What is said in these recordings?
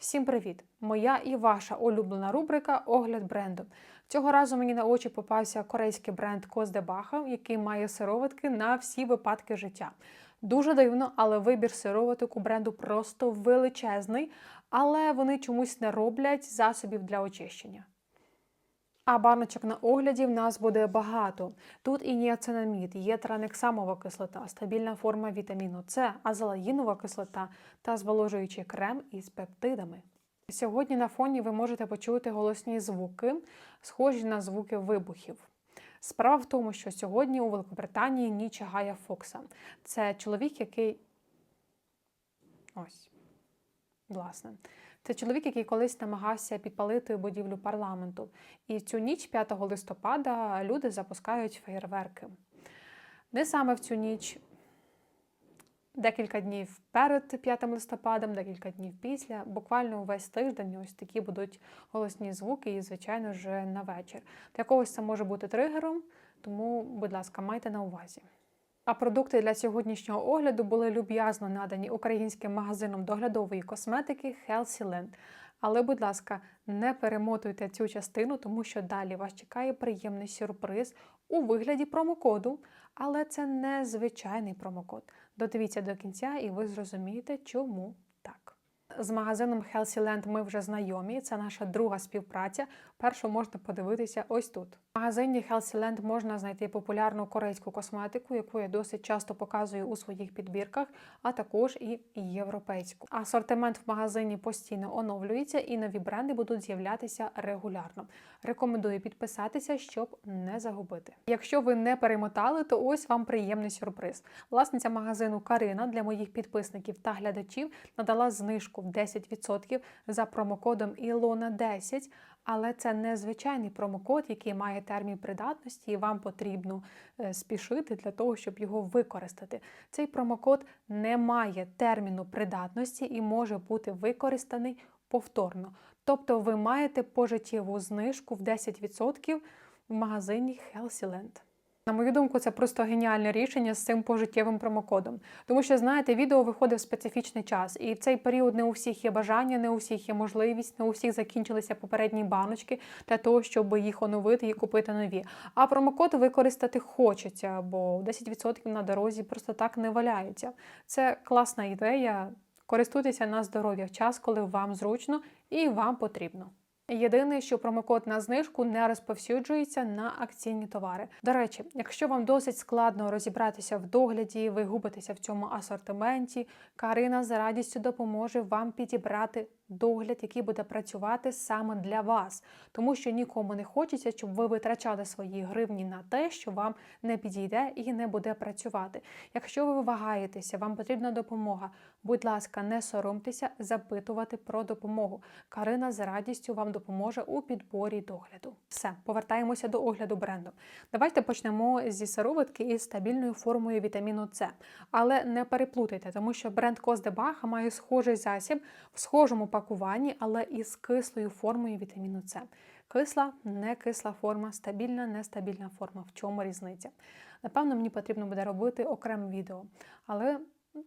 Всім привіт! Моя і ваша улюблена рубрика Огляд бренду. Цього разу мені на очі попався корейський бренд Коздебаха, який має сироватки на всі випадки життя. Дуже дивно, але вибір сироваток у бренду просто величезний, але вони чомусь не роблять засобів для очищення. А баночок на огляді в нас буде багато. Тут і ніацинамід, є транексамова кислота, стабільна форма вітаміну С, азелаїнова кислота та зволожуючий крем із пептидами. Сьогодні на фоні ви можете почути голосні звуки, схожі на звуки вибухів. Справа в тому, що сьогодні у Великобританії ніч Гая Фокса. Це чоловік, який. Ось. Власне. Це чоловік, який колись намагався підпалити будівлю парламенту. І в цю ніч, 5 листопада, люди запускають феєрверки. Не саме в цю ніч, декілька днів перед 5 листопадом, декілька днів після. Буквально увесь тиждень ось такі будуть голосні звуки, і, звичайно ж, на вечір. Для когось це може бути тригером, тому, будь ласка, майте на увазі. А продукти для сьогоднішнього огляду були люб'язно надані українським магазином доглядової косметики Healthy Land. Але, будь ласка, не перемотуйте цю частину, тому що далі вас чекає приємний сюрприз у вигляді промокоду. Але це не звичайний промокод. Додивіться до кінця, і ви зрозумієте, чому так. З магазином Healthy Land ми вже знайомі. Це наша друга співпраця. Першу можна подивитися ось тут. В магазині Healthy Land можна знайти популярну корейську косметику, яку я досить часто показую у своїх підбірках, а також і європейську. Асортимент в магазині постійно оновлюється, і нові бренди будуть з'являтися регулярно. Рекомендую підписатися, щоб не загубити. Якщо ви не перемотали, то ось вам приємний сюрприз. Власниця магазину Карина для моїх підписників та глядачів надала знижку в 10% за промокодом Ілона 10 але це не звичайний промокод, який має термін придатності, і вам потрібно е, спішити для того, щоб його використати. Цей промокод не має терміну придатності і може бути використаний повторно. Тобто ви маєте пожиттєву знижку в 10% в магазині Healthyland. На мою думку, це просто геніальне рішення з цим пожиттєвим промокодом. Тому що, знаєте, відео виходить в специфічний час, і в цей період не у всіх є бажання, не у всіх є можливість, не у всіх закінчилися попередні баночки для того, щоб їх оновити і купити нові. А промокод використати хочеться, бо 10% на дорозі просто так не валяються. Це класна ідея. Користуйтеся на здоров'я в час, коли вам зручно і вам потрібно. Єдине, що промокод на знижку не розповсюджується на акційні товари. До речі, якщо вам досить складно розібратися в догляді, ви губитеся в цьому асортименті, Карина з радістю допоможе вам підібрати догляд, який буде працювати саме для вас, тому що нікому не хочеться, щоб ви витрачали свої гривні на те, що вам не підійде і не буде працювати. Якщо ви вагаєтеся, вам потрібна допомога. Будь ласка, не соромтеся запитувати про допомогу. Карина з радістю вам допоможе у підборі догляду. Все, повертаємося до огляду бренду. Давайте почнемо зі сироватки із стабільною формою вітаміну С. Але не переплутайте, тому що бренд Коздебаха має схожий засіб в схожому пакуванні, але із кислою формою вітаміну С. Кисла, не кисла форма, стабільна, нестабільна форма. В чому різниця? Напевно, мені потрібно буде робити окреме відео, але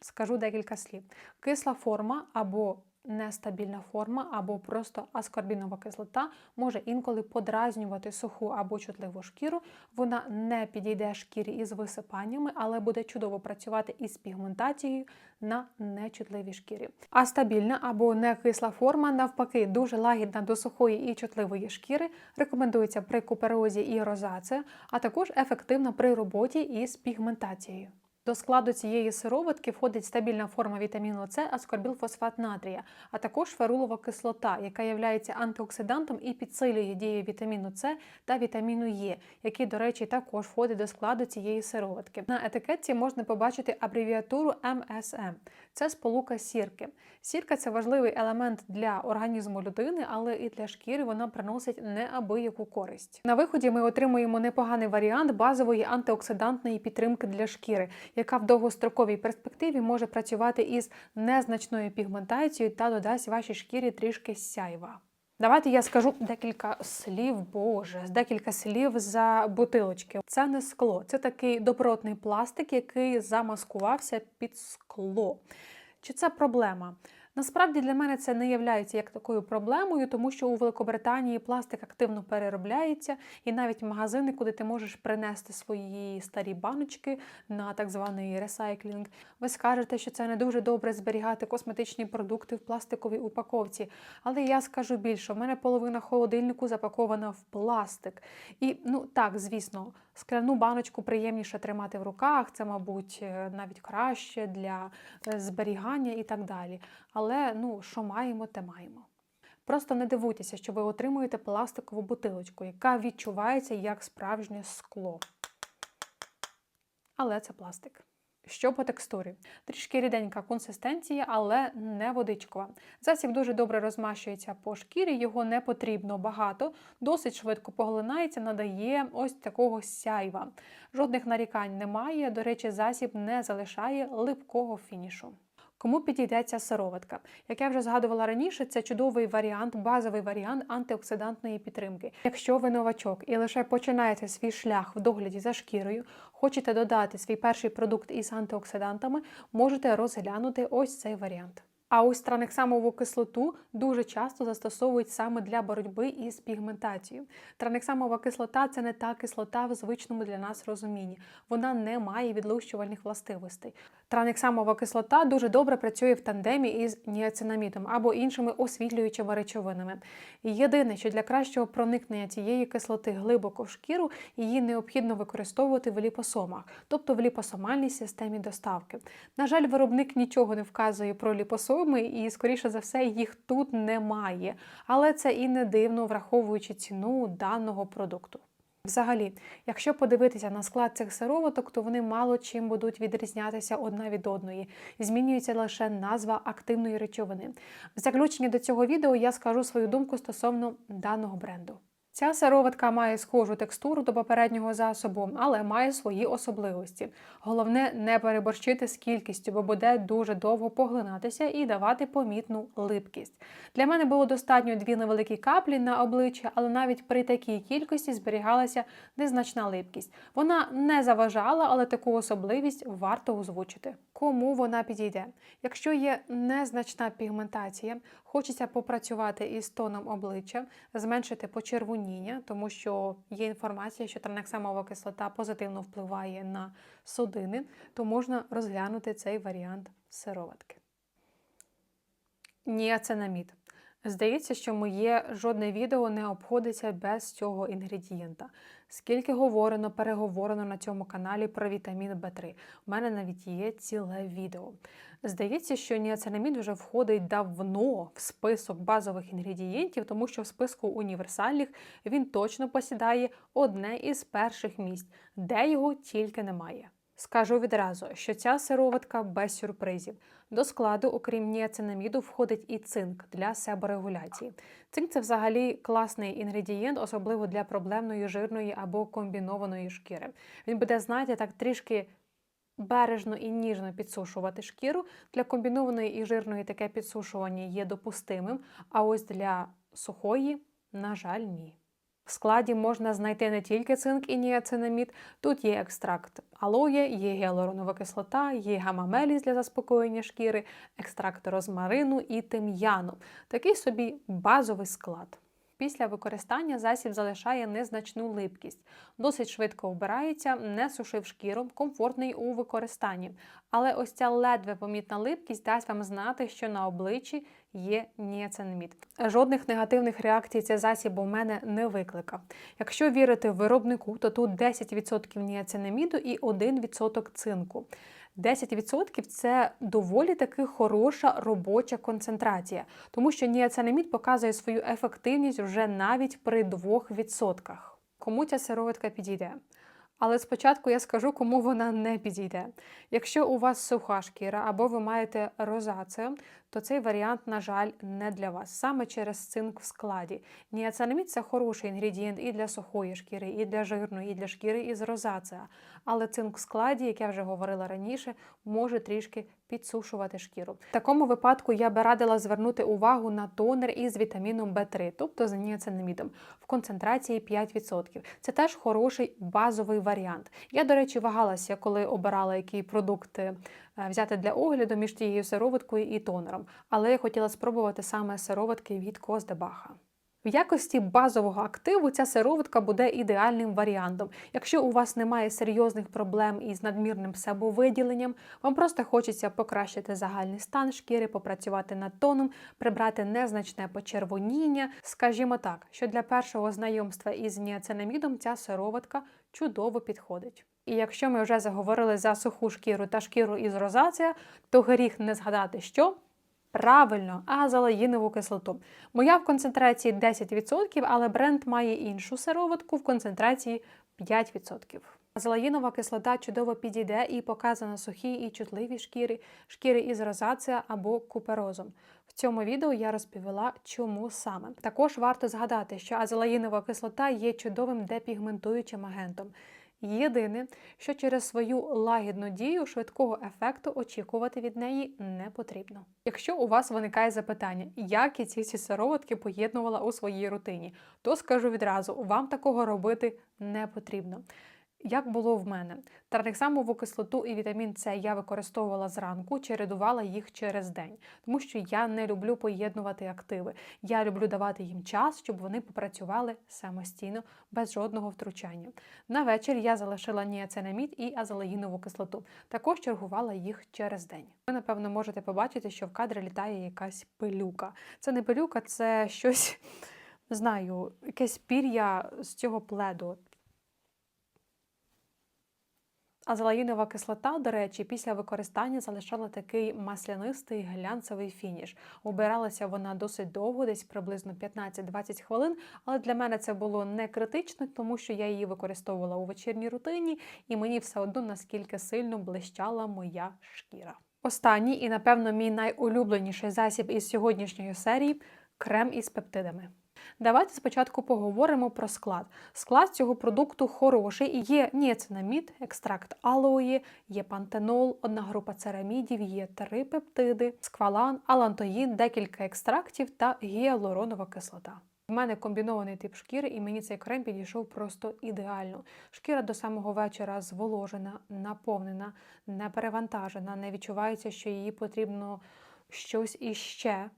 скажу декілька слів. Кисла форма або нестабільна форма, або просто аскорбінова кислота може інколи подразнювати суху або чутливу шкіру. Вона не підійде шкірі із висипаннями, але буде чудово працювати із пігментацією на нечутливій шкірі. А стабільна або некисла форма, навпаки, дуже лагідна до сухої і чутливої шкіри, рекомендується при куперозі і розації, а також ефективна при роботі із пігментацією. До складу цієї сироватки входить стабільна форма вітаміну С, аскорбілфосфат натрія, а також ферулова кислота, яка є антиоксидантом і підсилює дію вітаміну С та вітаміну Е, який, до речі, також входить до складу цієї сироватки. На етикетці можна побачити абревіатуру МСМ. Це сполука сірки. Сірка це важливий елемент для організму людини, але і для шкіри вона приносить неабияку користь. На виході ми отримуємо непоганий варіант базової антиоксидантної підтримки для шкіри яка в довгостроковій перспективі може працювати із незначною пігментацією та додасть вашій шкірі трішки сяйва. Давайте я скажу декілька слів, Боже, декілька слів за бутилочки. Це не скло, це такий добротний пластик, який замаскувався під скло. Чи це проблема? Насправді для мене це не є як такою проблемою, тому що у Великобританії пластик активно переробляється, і навіть магазини, куди ти можеш принести свої старі баночки на так званий ресайклінг, ви скажете, що це не дуже добре зберігати косметичні продукти в пластиковій упаковці. Але я скажу більше, в мене половина холодильнику запакована в пластик. І ну так, звісно, скляну баночку приємніше тримати в руках, це, мабуть, е, навіть краще для е, зберігання і так далі. Але ну, що маємо, те маємо. Просто не дивуйтеся, що ви отримуєте пластикову бутилочку, яка відчувається як справжнє скло. Але це пластик. Що по текстурі? Трішки ріденька консистенція, але не водичкова. Засіб дуже добре розмащується по шкірі, його не потрібно багато, досить швидко поглинається, надає ось такого сяйва. Жодних нарікань немає. До речі, засіб не залишає липкого фінішу. Кому підійде ця сироватка? Як я вже згадувала раніше, це чудовий варіант, базовий варіант антиоксидантної підтримки. Якщо ви новачок і лише починаєте свій шлях в догляді за шкірою, хочете додати свій перший продукт із антиоксидантами, можете розглянути ось цей варіант. А ось транексамову кислоту дуже часто застосовують саме для боротьби із пігментацією. Транексамова кислота це не та кислота в звичному для нас розумінні. Вона не має відлущувальних властивостей. Транексамова кислота дуже добре працює в тандемі із ніацинамідом або іншими освітлюючими речовинами. Єдине, що для кращого проникнення цієї кислоти глибоко в шкіру, її необхідно використовувати в ліпосомах, тобто в ліпосомальній системі доставки. На жаль, виробник нічого не вказує про ліпосоми, і, скоріше за все, їх тут немає. Але це і не дивно, враховуючи ціну даного продукту. Взагалі, якщо подивитися на склад цих сироваток, то вони мало чим будуть відрізнятися одна від одної. Змінюється лише назва активної речовини. В заключенні до цього відео я скажу свою думку стосовно даного бренду. Ця сироватка має схожу текстуру до попереднього засобу, але має свої особливості. Головне не переборщити з кількістю, бо буде дуже довго поглинатися і давати помітну липкість. Для мене було достатньо дві невеликі каплі на обличчя, але навіть при такій кількості зберігалася незначна липкість. Вона не заважала, але таку особливість варто озвучити. Кому вона підійде? Якщо є незначна пігментація, хочеться попрацювати із тоном обличчя, зменшити почервоніння, тому що є інформація, що транексамова кислота позитивно впливає на судини, то можна розглянути цей варіант сироватки. Ніацинамід. Здається, що моє жодне відео не обходиться без цього інгредієнта. Скільки говорено, переговорено на цьому каналі про вітамін В3. У мене навіть є ціле відео. Здається, що ніацинамід вже входить давно в список базових інгредієнтів, тому що в списку універсальних він точно посідає одне із перших місць, де його тільки немає. Скажу відразу, що ця сироватка без сюрпризів. До складу, окрім ніацинаміду, входить і цинк для себорегуляції. Цинк це взагалі класний інгредієнт, особливо для проблемної жирної або комбінованої шкіри. Він буде, знаєте, так трішки бережно і ніжно підсушувати шкіру. Для комбінованої і жирної таке підсушування є допустимим, а ось для сухої, на жаль, ні. В складі можна знайти не тільки цинк і ніацинамід, тут є екстракт алоє, є гіалуронова кислота, є гамамеліс для заспокоєння шкіри, екстракт розмарину і тим'яну. Такий собі базовий склад. Після використання засіб залишає незначну липкість, досить швидко вбирається, не сушив шкіру, комфортний у використанні. Але ось ця ледве помітна липкість дасть вам знати, що на обличчі є ніацинамід. Жодних негативних реакцій цей засіб у мене не викликав. Якщо вірити виробнику, то тут 10% ніацинаміду і 1% цинку. 10% це доволі таки хороша робоча концентрація, тому що ніацинамід показує свою ефективність вже навіть при 2%. Кому ця сироватка підійде? Але спочатку я скажу, кому вона не підійде. Якщо у вас суха шкіра або ви маєте розацію, то цей варіант, на жаль, не для вас, саме через цинк в складі. Ніацинамід – це хороший інгредієнт і для сухої шкіри, і для жирної, і для шкіри із розація. Але цинк в складі, як я вже говорила раніше, може трішки підсушувати шкіру. В такому випадку я би радила звернути увагу на тонер із вітаміном В3, тобто з ніацинамідом, в концентрації 5%. Це теж хороший базовий варіант. Я, до речі, вагалася, коли обирала який продукт е, взяти для огляду між тією сироваткою і тонером, але я хотіла спробувати саме сироватки від Коздебаха. В якості базового активу ця сироватка буде ідеальним варіантом. Якщо у вас немає серйозних проблем із надмірним себовиділенням, вам просто хочеться покращити загальний стан шкіри, попрацювати над тоном, прибрати незначне почервоніння. Скажімо так, що для першого знайомства із ніацинамідом ця сироватка чудово підходить. І якщо ми вже заговорили за суху шкіру та шкіру із розація, то гріх не згадати, що Правильно, азалаїнову кислоту. Моя в концентрації 10%, але бренд має іншу сироватку в концентрації 5%. Азалаїнова кислота чудово підійде і показана сухій і чутливій шкірі, шкіри із розація або куперозом. В цьому відео я розповіла, чому саме. Також варто згадати, що азалаїнова кислота є чудовим депігментуючим агентом. Єдине, що через свою лагідну дію швидкого ефекту очікувати від неї не потрібно. Якщо у вас виникає запитання, як я ці всі сироватки поєднувала у своїй рутині, то скажу відразу: вам такого робити не потрібно. Як було в мене, Тарнексамову кислоту і вітамін С я використовувала зранку, чередувала їх через день, тому що я не люблю поєднувати активи. Я люблю давати їм час, щоб вони попрацювали самостійно, без жодного втручання. На вечір я залишила ніацинамід і азалаїнову кислоту. Також чергувала їх через день. Ви, напевно, можете побачити, що в кадрі літає якась пилюка. Це не пилюка, це щось. Не знаю, якесь пір'я з цього пледу. Азелаїнова кислота, до речі, після використання залишала такий маслянистий глянцевий фініш. Убиралася вона досить довго, десь приблизно 15-20 хвилин, але для мене це було не критично, тому що я її використовувала у вечірній рутині, і мені все одно наскільки сильно блищала моя шкіра. Останній і, напевно, мій найулюбленіший засіб із сьогоднішньої серії крем із пептидами. Давайте спочатку поговоримо про склад. Склад цього продукту хороший. Є ніацинамід, екстракт алої, є пантенол, одна група церамідів, є три пептиди, сквалан, алантоїн, декілька екстрактів та гіалуронова кислота. У мене комбінований тип шкіри, і мені цей крем підійшов просто ідеально. Шкіра до самого вечора зволожена, наповнена, не перевантажена, не відчувається, що її потрібно щось іще.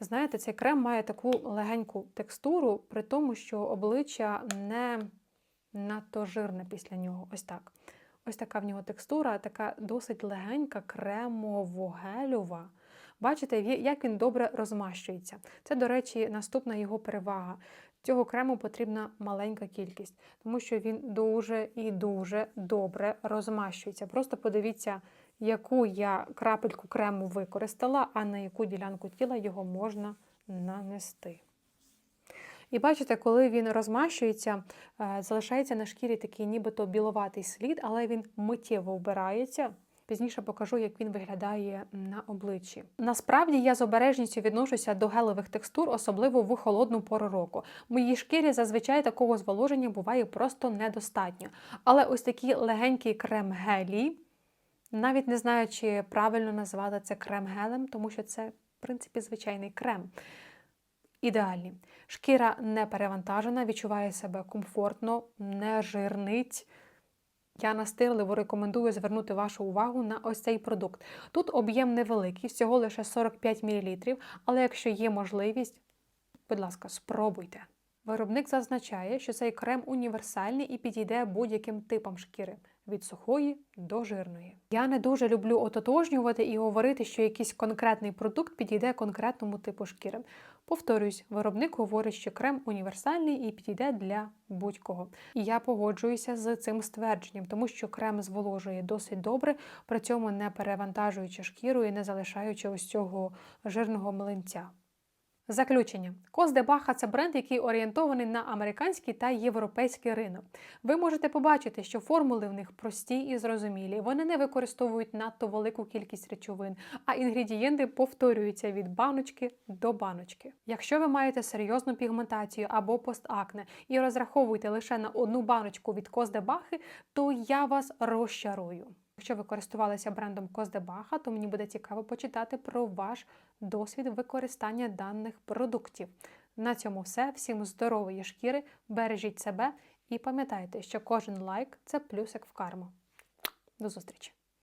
Знаєте, цей крем має таку легеньку текстуру, при тому, що обличчя не надто жирне після нього. Ось так. Ось така в нього текстура, така досить легенька, кремово-гелюва. Бачите, як він добре розмащується. Це, до речі, наступна його перевага. Цього крему потрібна маленька кількість, тому що він дуже і дуже добре розмащується. Просто подивіться, яку я крапельку крему використала, а на яку ділянку тіла його можна нанести. І бачите, коли він розмащується, е, залишається на шкірі такий нібито біловатий слід, але він миттєво вбирається. Пізніше покажу, як він виглядає на обличчі. Насправді я з обережністю відношуся до гелевих текстур, особливо в холодну пору року. В моїй шкірі зазвичай такого зволоження буває просто недостатньо. Але ось такі легенькі крем-гелі, навіть не знаю, чи правильно назвати це крем-гелем, тому що це, в принципі, звичайний крем. Ідеальні. Шкіра не перевантажена, відчуває себе комфортно, не жирнить. Я настирливо рекомендую звернути вашу увагу на ось цей продукт. Тут об'єм невеликий, всього лише 45 мл, але якщо є можливість, будь ласка, спробуйте. Виробник зазначає, що цей крем універсальний і підійде будь-яким типам шкіри від сухої до жирної. Я не дуже люблю ототожнювати і говорити, що якийсь конкретний продукт підійде конкретному типу шкіри. Повторюсь, виробник говорить, що крем універсальний і підійде для будь-кого. І я погоджуюся з цим ствердженням, тому що крем зволожує досить добре, при цьому не перевантажуючи шкіру і не залишаючи ось цього жирного млинця. Заключення. Коздебаха це бренд, який орієнтований на американський та європейський ринок. Ви можете побачити, що формули в них прості і зрозумілі. Вони не використовують надто велику кількість речовин, а інгредієнти повторюються від баночки до баночки. Якщо ви маєте серйозну пігментацію або постакне і розраховуєте лише на одну баночку від Коздебахи, то я вас розчарую. Якщо ви користувалися брендом Коздебаха, то мені буде цікаво почитати про ваш досвід використання даних продуктів. На цьому все. Всім здорової шкіри, бережіть себе і пам'ятайте, що кожен лайк це плюсик в карму. До зустрічі!